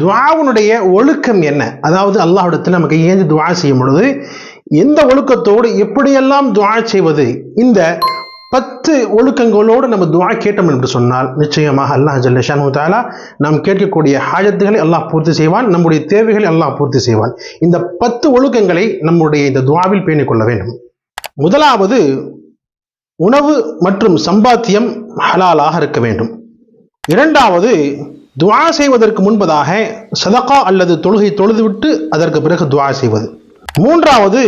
துவாவுனுடைய ஒழுக்கம் என்ன? அதாவது அல்லாஹிடத்தில் நமக்கு ஏந்து துவா செய்யும் பொழுது எந்த ஒழுக்கத்தோடு எப்படியெல்லாம் துவா செய்வது இந்த பத்து ஒழுக்கங்களோடு நம்ம துவா கேட்டோம் என்று சொன்னால் நிச்சயமாக அல்லாஹ் ஜல்லஷானு தாலா நாம் கேட்கக்கூடிய ஹாஜத்துகளை அல்லாஹ் பூர்த்தி செய்வான் நம்முடைய தேவைகளை அல்லாஹ் பூர்த்தி செய்வான். இந்த பத்து ஒழுக்கங்களை நம்முடைய இந்த துவாவில் பேணிக் கொள்ள வேண்டும். முதலாவது உணவு மற்றும் சம்பாத்தியம் ஹலாலாக இருக்க வேண்டும். இரண்டாவது துவா செய்வதற்கு முன்பதாக சதகா அல்லது தொழுகை தொழுதுவிட்டு அதற்கு பிறகு துவா செய்வது. மூன்றாவது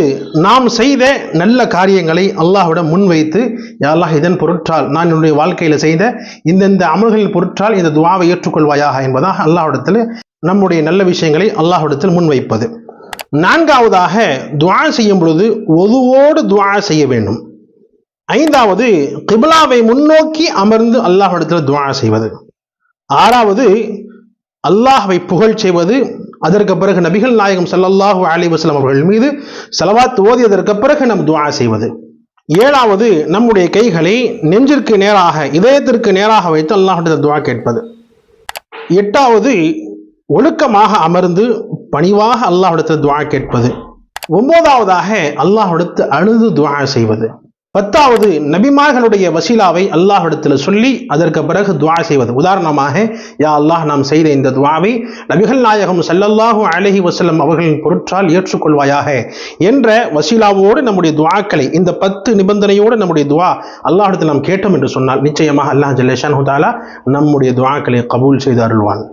நாம் செய்த நல்ல காரியங்களை அல்லாஹ்விடம் முன்வைத்து யா அல்லாஹ் இதன் பொருட்டால் நான் என்னுடைய வாழ்க்கையில் செய்த இந்தந்த அமல்களின் பொருட்டால் இந்த துவாவை ஏற்றுக்கொள்வாயாக என்பதாக அல்லாஹ்விடத்தில் நம்முடைய நல்ல விஷயங்களை அல்லாஹ்விடத்தில் முன்வைப்பது. நான்காவதாக துவா செய்யும் பொழுது ஒதுவோடு துவா செய்ய வேண்டும். ஐந்தாவது கிபிலாவை முன்னோக்கி அமர்ந்து அல்லாஹ்விடத்தில் துவா செய்வது. ஆறாவது அல்லாஹவை புகழ் செய்வது. அதற்கு பிறகு நபிகள் நாயகம் சல்லல்லாஹு அலி வஸல்லம் அவர்கள் மீது செலவாத்து ஓதியதற்கு பிறகு நம் துவா செய்வது. ஏழாவது நம்முடைய கைகளை நெஞ்சிற்கு நேராக இதயத்திற்கு நேராக வைத்து அல்லாஹுடைய துவா கேட்பது. எட்டாவது ஒழுக்கமாக அமர்ந்து பணிவாக அல்லாஹ்விடத்தில் துவா கேட்பது. ஒன்பதாவதாக அல்லாஹ்விடத்து அழுது துவா செய்வது. பத்தாவது நபிமார்களுடைய வசீலாவை அல்லாஹிடத்தில் சொல்லி அதற்கு பிறகு துவா செய்வது. உதாரணமாக யா அல்லாஹ் நாம் செய்த இந்த துவாவை நபிகள் நாயகம் ஸல்லல்லாஹு அழகி வசல்லம் அவர்களின் பொருட்றால் ஏற்றுக்கொள்வாயாக என்ற வசீலாவோடு நம்முடைய துவாக்களை இந்த பத்து நிபந்தனையோடு நம்முடைய துவா அல்லாஹிடத்தில் நாம் கேட்டோம் என்று சொன்னால் நிச்சயமாக அல்லாஹ் ஜல்லேஷான் ஹுதாலா நம்முடைய துவாக்களை கபூல் செய்து அருள்வான்.